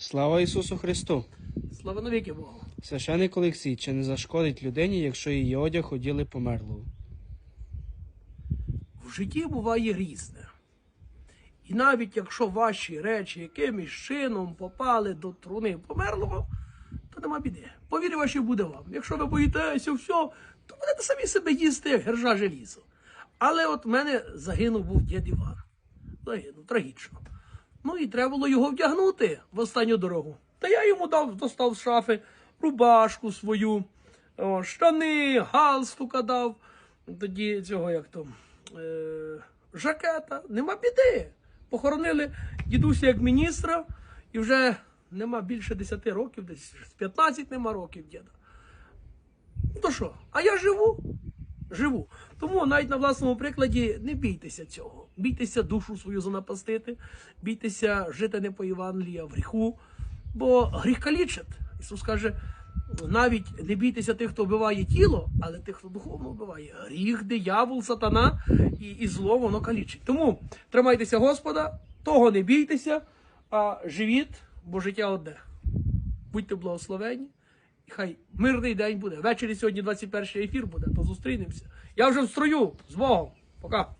Слава Ісусу Христу! Слава навіки Богу. Священик Олексій, чи не зашкодить людині, якщо її одяг оділи померлого? В житті буває різне. І навіть якщо ваші речі якимось чином попали до труни померлого, то нема біди. Повірю, ваші буде вам. Якщо ви боїтеся все, то будете самі себе їсти, як гержа желізо. Але от в мене загинув був дід Іван. Загинув трагічно. Ну і треба було його вдягнути в останню дорогу. Та я йому дав, достав з шафи рубашку свою, о, штани, галстука дав. Тоді цього як там. Е, жакета, нема біди. Похоронили дідуся як міністра, і вже нема більше 10 років, десь 15 нема років діда. Ну то що? А я живу. Живу. Тому навіть на власному прикладі не бійтеся цього. Бійтеся душу свою занапастити, бійтеся жити не по Євангелії, а в гріху. Бо гріх калічить. Ісус каже, навіть не бійтеся тих, хто вбиває тіло, але тих, хто духовно вбиває. Гріх, диявол, сатана і, і зло воно калічить. Тому тримайтеся Господа, того не бійтеся, а живіть, бо життя одне. Будьте благословені. Хай мирний день буде. Ввечері сьогодні 21 ефір буде, то зустрінемося. Я вже в строю з Богом. Пока.